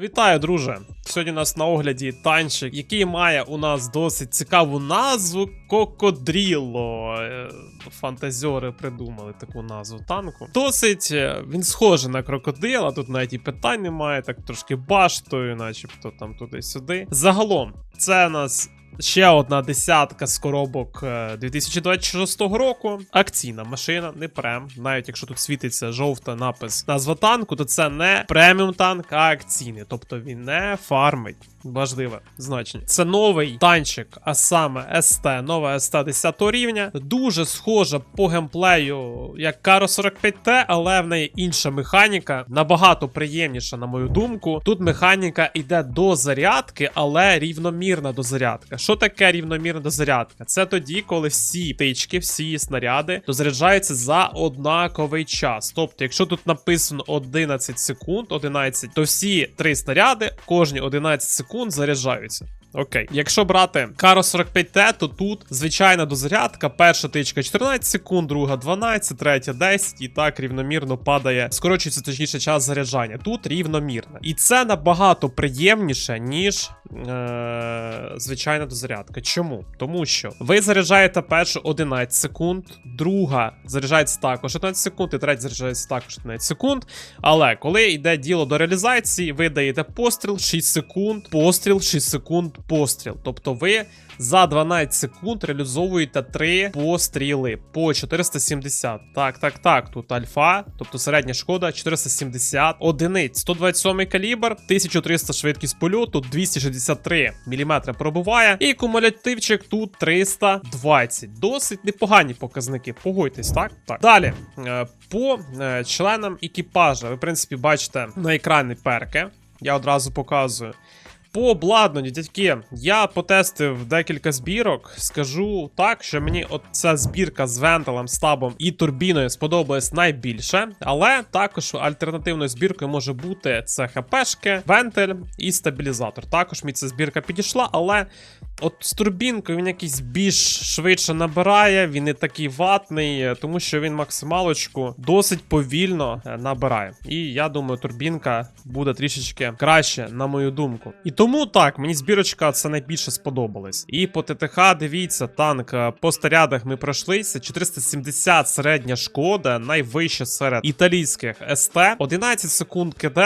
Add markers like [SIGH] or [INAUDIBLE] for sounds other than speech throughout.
Вітаю, друже! Сьогодні у нас на огляді танчик, який має у нас досить цікаву назву Кокодріло. Фантазіори Фантазьори придумали таку назву танку. Досить е, він схожий на крокодила, тут навіть і питань немає, так трошки баштою, начебто там туди-сюди. Загалом, це у нас. Ще одна десятка з коробок е, 2026 року. Акційна машина, не прем. Навіть якщо тут світиться жовта напис назва танку, то це не преміум танк, а акційний. Тобто він не фармить. Важливе значення. Це новий танчик, а саме СТ, нова СТ 10 рівня. Дуже схожа по геймплею, як Каро 45Т, але в неї інша механіка, набагато приємніша, на мою думку. Тут механіка йде до зарядки, але рівномірна дозарядка. Що таке рівномірна дозарядка? Це тоді, коли всі тички, всі снаряди дозаряджаються за однаковий час. Тобто, якщо тут написано 11 секунд, 11, то всі три снаряди кожні 11 секунд заряджаються. Окей, якщо брати Каро 45Т, то тут звичайна дозарядка. Перша тичка 14 секунд, друга 12, третя 10, і так рівномірно падає, скорочується точніше час заряджання. Тут рівномірно. І це набагато приємніше, ніж е- звичайна дозарядка. Чому? Тому що ви заряджаєте першу 11 секунд, друга заряджається також 11 секунд, і третя заряджається також 11 секунд. Але коли йде діло до реалізації, ви даєте постріл 6 секунд, постріл 6 секунд, постріл. Тобто ви за 12 секунд реалізовуєте 3 постріли по 470. Так, так, так. Тут альфа, тобто середня шкода 470 одиниць. 127 калібр, 1300 швидкість польоту, 263 мм пробиває. І кумулятивчик тут 320. Досить непогані показники. Погодьтесь, так? Так. Далі. е, По е, членам екіпажа, ви, в принципі, бачите на екрані перки. Я одразу показую. По обладнанню, дядьки, я потестив декілька збірок. Скажу так, що мені ця збірка з вентилем, стабом і турбіною сподобалась найбільше. Але також альтернативною збіркою може бути це ХПшки, вентиль і стабілізатор. Також мені ця збірка підійшла, але от з турбінкою він якийсь більш швидше набирає, він не такий ватний, е, тому що він максималочку досить повільно е, набирає. І я думаю, турбінка буде трішечки краще, на мою думку. І тому так, мені збірочка це найбільше сподобалась. І по ТТХ, дивіться, танк е, по снарядах ми пройшлися. 470 середня шкода, найвища серед італійських СТ. 11 секунд КД.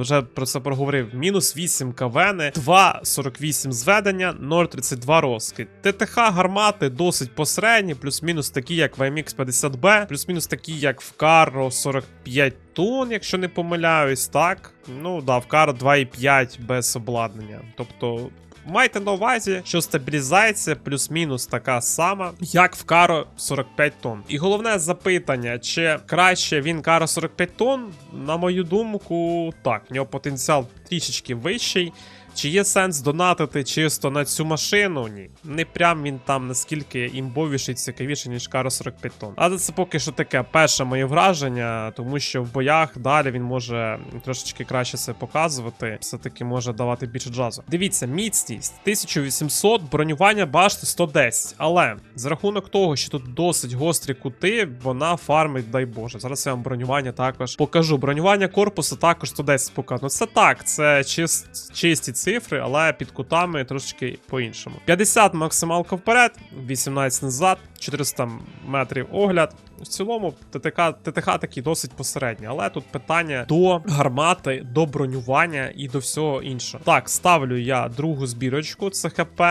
Вже про це проговорив. Мінус 8 КВНи, 2,48 зведення, 0,32 розкид. ТТХ гармати досить посередні, плюс-мінус такі, як в MX 50B, плюс-мінус такі, як в Каро 45 тонн, якщо не помиляюсь, так. Ну да, в Каро 2,5 без обладнання. Тобто. Майте на увазі, що стабілізація плюс-мінус така сама, як в Каро 45 тонн. І головне запитання: чи краще він Каро 45 тонн? На мою думку, так, в нього потенціал трішечки вищий. Чи є сенс донатити чисто на цю машину? Ні. Не прям він там наскільки імбовіший, цікавіший, ніж Каро 45 тонн. Але це поки що таке перше моє враження, тому що в боях далі він може трошечки краще себе показувати, все-таки може давати більше джазу. Дивіться, міцність 1800, бронювання башти 110. Але за рахунок того, що тут досить гострі кути, вона фармить, дай Боже. Зараз я вам бронювання також покажу. Бронювання корпусу також 110 показано. Це так, це чист, чисті цифри, але під кутами трошечки по-іншому. 50 максималка вперед, 18 назад, 400 метрів огляд. В цілому ТТК, ТТХ такий досить посередній, але тут питання до гармати, до бронювання і до всього іншого. Так, ставлю я другу збірочку, це ХП,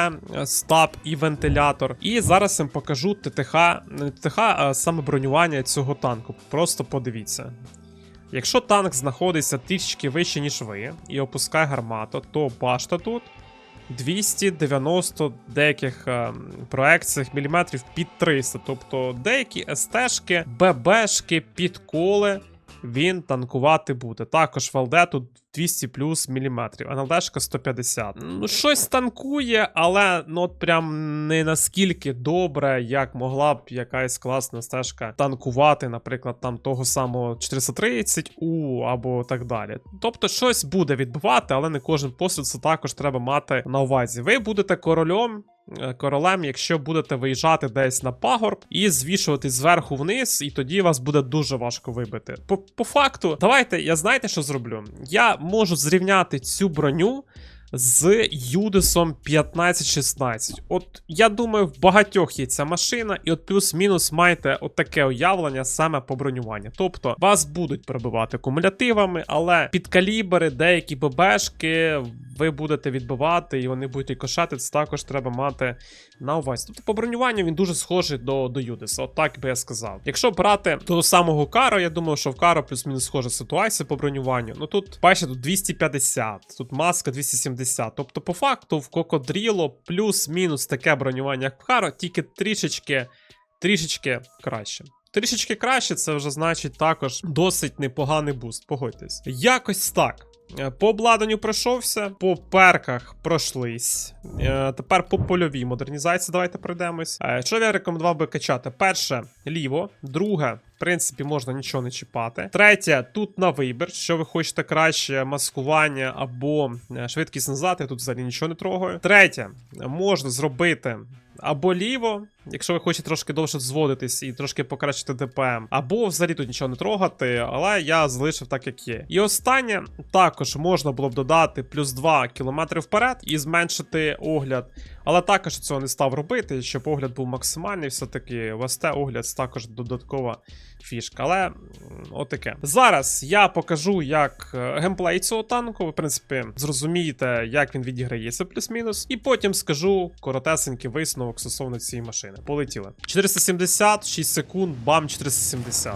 стаб і вентилятор. І зараз я покажу ТТХ, ТТХ, саме бронювання цього танку. Просто подивіться. Якщо танк знаходиться трішки вище, ніж ви, і опускає гармату, то башта тут 290 деяких е, проекціях міліметрів під 300. Тобто деякі СТшки, ББшки, підколи він танкувати буде. Також в ЛД тут 200 плюс міліметрів, НЛДшка 150. Ну, щось танкує, але ну от прям не наскільки добре, як могла б якась класна стежка танкувати, наприклад, там того самого 430 у або так далі. Тобто щось буде відбивати, але не кожен постріл це також треба мати на увазі. Ви будете королем. Е, королем, якщо будете виїжджати десь на пагорб і звішувати зверху вниз, і тоді вас буде дуже важко вибити. По, по факту, давайте, я знаєте, що зроблю? Я можу зрівняти цю броню. З Юдисом 1516. От я думаю, в багатьох є ця машина, і от плюс-мінус маєте от таке уявлення саме по бронюванню. Тобто вас будуть пробивати кумулятивами, але під калібри, деякі ББшки ви будете відбивати, і вони будуть рикошети, це також треба мати на увазі. Тобто по бронюванню він дуже схожий до, до Юдиса, от так би я сказав. Якщо брати того самого Каро, я думаю, що в Каро плюс-мінус схожа ситуація по бронюванню. Ну тут, бачите, тут 250, тут маска 270. Тобто, по факту, в Кокодріло плюс-мінус таке бронювання, як в Харо, тільки трішечки, трішечки краще. Трішечки краще, це вже значить також досить непоганий буст, погодьтесь. Якось так. Е, По обладнанню пройшовся, по перках пройшлись. Е, Тепер по польовій модернізації давайте пройдемось. Е, Що я рекомендував би качати? Перше, ліво, друге, в принципі, можна нічого не чіпати. Третє, тут на вибір. Що ви хочете краще маскування або швидкість назад, я тут взагалі нічого не трогаю. Третє, можна зробити. Або ліво, якщо ви хочете трошки довше зводитись і трошки покращити ДПМ, або взагалі тут нічого не трогати, але я залишив так, як є. І останнє також можна було б додати плюс 2 км вперед і зменшити огляд. Але також цього не став робити, щоб огляд був максимальний. Все-таки в СТ огляд також додаткова фішка. Але отаке. Зараз я покажу, як е, геймплей цього танку. Ви, в принципі, зрозумієте, як він відіграється плюс-мінус. І потім скажу коротесенький висновок стосовно цієї машини. Полетіли. 470, 6 секунд, бам, 470.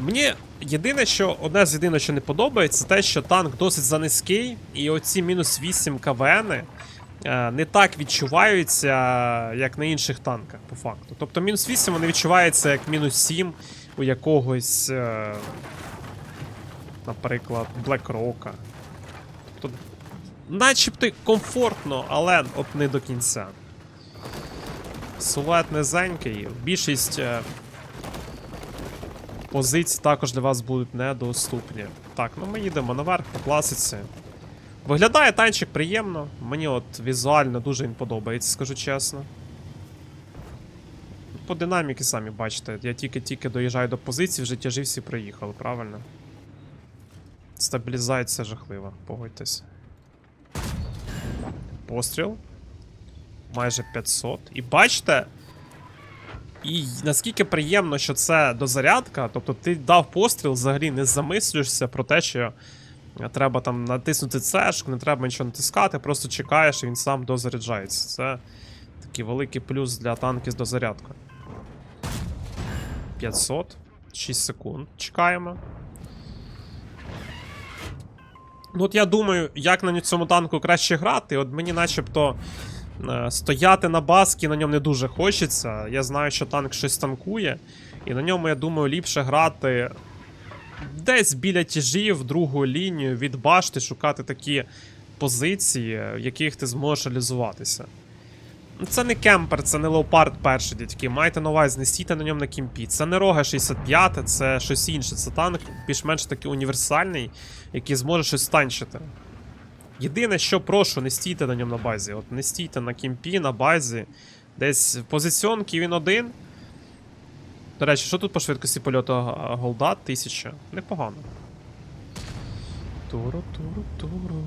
Мені єдине, що одне з єдине, що не подобається, те, що танк досить занизький, і оці мінус 8 КВН е, не так відчуваються, як на інших танках, по факту. Тобто мінус 8 вони відчуваються як мінус 7 у якогось, е, наприклад, Rock. Тобто, начебто комфортно, але от не до кінця. Силует низенький, більшість. е, позиції також для вас будуть недоступні. Так, ну ми їдемо наверх по класиці. Виглядає танчик приємно. Мені от візуально дуже він подобається, скажу чесно. По динаміки самі бачите, я тільки-тільки доїжджаю до позиції, вже тяжі всі приїхали, правильно? Стабілізація жахлива, погодьтесь. Постріл. Майже 500. І бачите, і наскільки приємно, що це дозарядка, тобто ти дав постріл, взагалі не замислюєшся про те, що треба там натиснути цешку, не треба нічого натискати, просто чекаєш і він сам дозаряджається. Це такий великий плюс для танків з дозарядкою. 500, 6 секунд. Чекаємо. Ну, от я думаю, як на цьому танку краще грати. От мені начебто стояти на баскі на ньому не дуже хочеться. Я знаю, що танк щось танкує. І на ньому, я думаю, ліпше грати десь біля тяжів, другу лінію, від башти, шукати такі позиції, в яких ти зможеш реалізуватися. Ну, Це не кемпер, це не леопард перший, дядьки. Майте на увазі, не стійте на ньому на кімпі. Це не рога 65, це щось інше. Це танк більш-менш такий універсальний, який зможе щось станчити. Єдине, що прошу, не стійте на ньому на базі. От не стійте на кімпі, на базі. Десь позиціонки він один. До речі, що тут по швидкості польоту голда? 1000. Непогано. Туру, туру, туру.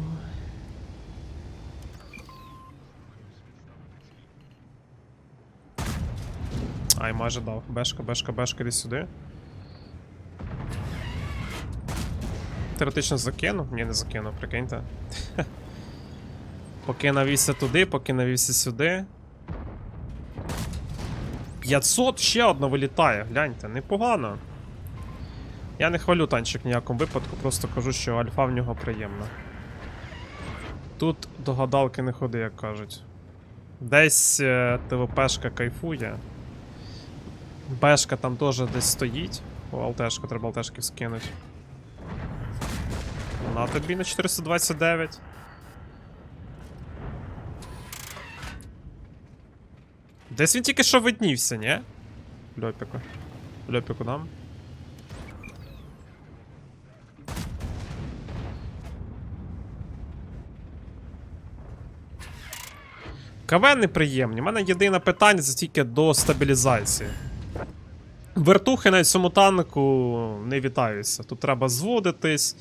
Ай, майже дав. Бешка, бешка, бешка, іди сюди. Теоретично закину? Ні, не закину, прикиньте. [LAUGHS] поки навівся туди, поки навівся сюди. 500 ще одна вилітає, гляньте, непогано. Я не хвалю танчик в ніякому випадку, просто кажу, що альфа в нього приємна. Тут до гадалки не ходи, як кажуть. Десь е, ТВПшка кайфує. Бешка там теж десь стоїть. О, алтешка, треба алтешки скинути. На тобі на 429. Десь він тільки що виднівся, ні? Льопіку. Льопіку дам. КВ неприємні. У мене єдине питання це тільки до стабілізації. Вертухи на цьому танку не вітаються. Тут треба зводитись,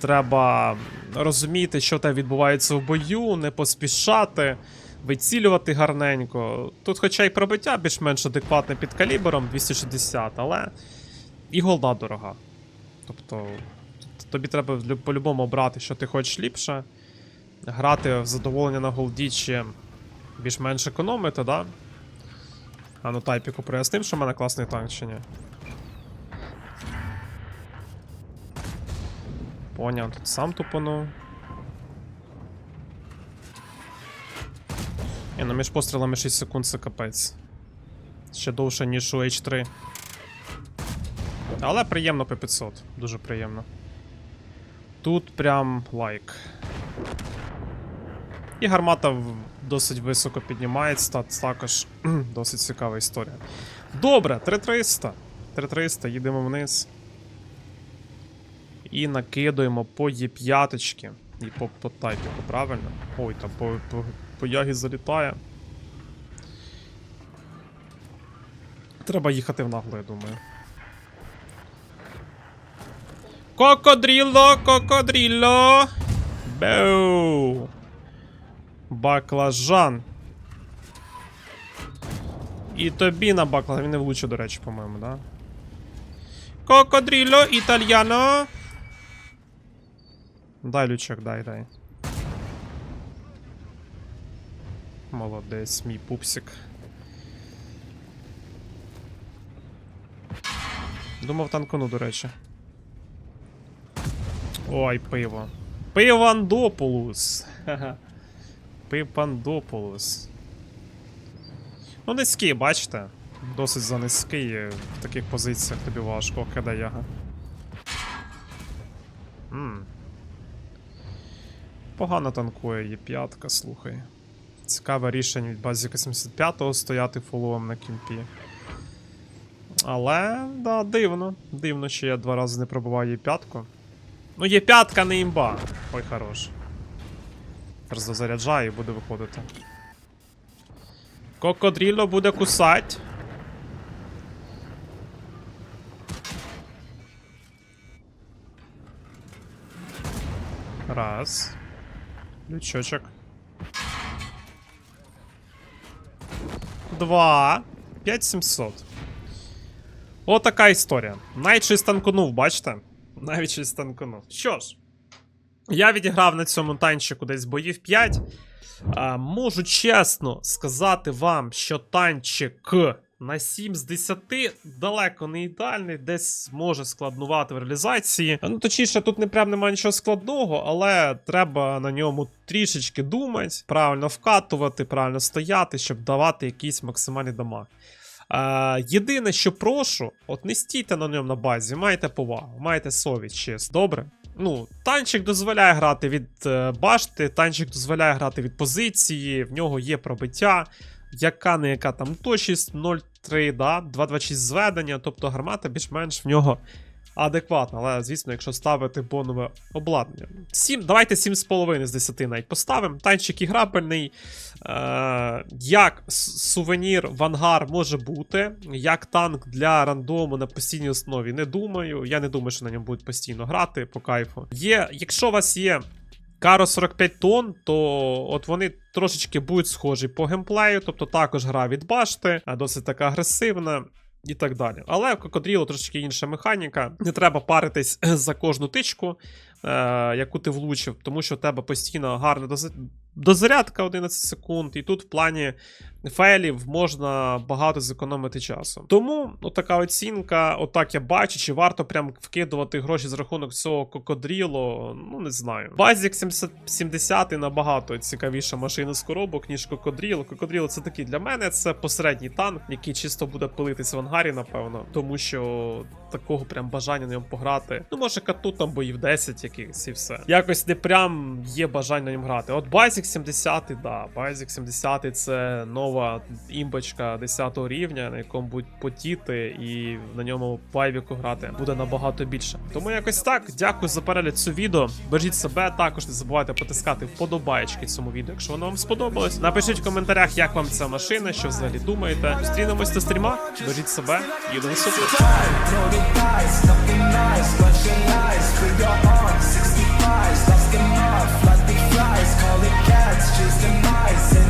треба розуміти, що там відбувається в бою, не поспішати, вицілювати гарненько. Тут, хоча й пробиття більш-менш адекватне під калібром 260, але і голда дорога. Тобто, тобі треба по-любому обрати, що ти хочеш ліпше. Грати в задоволення на голді чи більш-менш економити, да? А ну тайпіку прояснив, що в мене класний танк чи ні. Поняв, тут сам тупанув. Ні, ну між пострілами 6 секунд це капець. Ще довше, ніж у H3. Але приємно по 500. Дуже приємно. Тут прям лайк. І гармата досить високо піднімається, та також [CLEARS THROAT] досить цікава історія. Добре, 3300. 3300, їдемо вниз. І накидуємо по Є5 і по, по тайпіку, правильно? Ой, там по, по, по ягі залітає. Треба їхати в нагло, я думаю. Кокодріло, кокодріло! Беу! Баклажан. І тобі на баклажан. Він не влучив, до речі, по-моєму, да? Кокодріло, італьяно. Дай лючок, дай, дай. Молодець, мій пупсик. Думав танкону, до речі. Ой, пиво. Пивандополус. Ха-ха. Пипандополус. Ну, низький, бачите? Досить за низький. е, В таких позиціях тобі важко, кида яга. Ммм. Погано танкує є п'ятка, слухай. Цікаве рішення від базіка 75-го стояти фуловим на кімпі. Але, да, дивно. Дивно, що я два рази не пробуваю є п'ятку. Ну, є п'ятка, не імба. Ой, хорош. Зараз дозаряджаю і буде виходити. Кокодріло буде кусать. Раз. Лючочок. Два. 5700. Отака історія. Навіть щось танконув, бачите? Навіть щось. Що ж, я відіграв на цьому танчику десь боїв 5. А, можу чесно сказати вам, що танчик на 7 з 10 далеко не ідеальний, десь може складнувати в реалізації. Ну, точніше, тут не прям немає нічого складного, але треба на ньому трішечки думати, правильно вкатувати, правильно стояти, щоб давати якийсь максимальний дамаг. Е, єдине, що прошу, от не стійте на ньому на базі, маєте повагу, маєте совість, чесно. Добре? Ну, танчик дозволяє грати від е, башти, танчик дозволяє грати від позиції, в нього є пробиття, яка не яка там точність 0,3, да, 226 зведення, тобто гармата більш-менш в нього адекватна. Але, звісно, якщо ставити бонове обладнання. 7, давайте 7,5 з 10 навіть поставимо. Танчик іграбельний. Е, як сувенір в ангар може бути, як танк для рандому на постійній основі, не думаю. Я не думаю, що на ньому будуть постійно грати по кайфу. Є, якщо у вас є Каро 45 тонн, то от вони трошечки будуть схожі по геймплею, тобто також гра від башти, досить така агресивна. І так далі. Але в Кокодрілу трошки інша механіка. Не треба паритись [CLEARS THROAT] за кожну тичку, е, яку ти влучив, тому що у тебе постійно гарна доз- дозарядка 11 секунд, і тут в плані фейлів можна багато зекономити часу. Тому отака оцінка, отак я бачу, чи варто прям вкидувати гроші з рахунок цього кокодрілу, ну не знаю. Базік 70, 70 набагато цікавіша машина з коробок, ніж кокодріл. Кокодріл це такий для мене, це посередній танк, який чисто буде пилитись в ангарі, напевно, тому що такого прям бажання на ньому пограти. Ну, може, кату там боїв 10 якихось і все. Якось не прям є бажання на ньому грати. От Базік 70, да, Базік 70 це нова нова імбочка 10 рівня, на якому будуть потіти, і на ньому пайвіку грати буде набагато більше. Тому якось так. Дякую за перегляд цього відео. Бережіть себе. Також не забувайте потискати вподобаєчки цьому відео, якщо воно вам сподобалось. Напишіть в коментарях, як вам ця машина, що взагалі думаєте. Зустрінемось на стрімах, бережіть себе і до наступного. Lost in eyes, calling cats, chasing.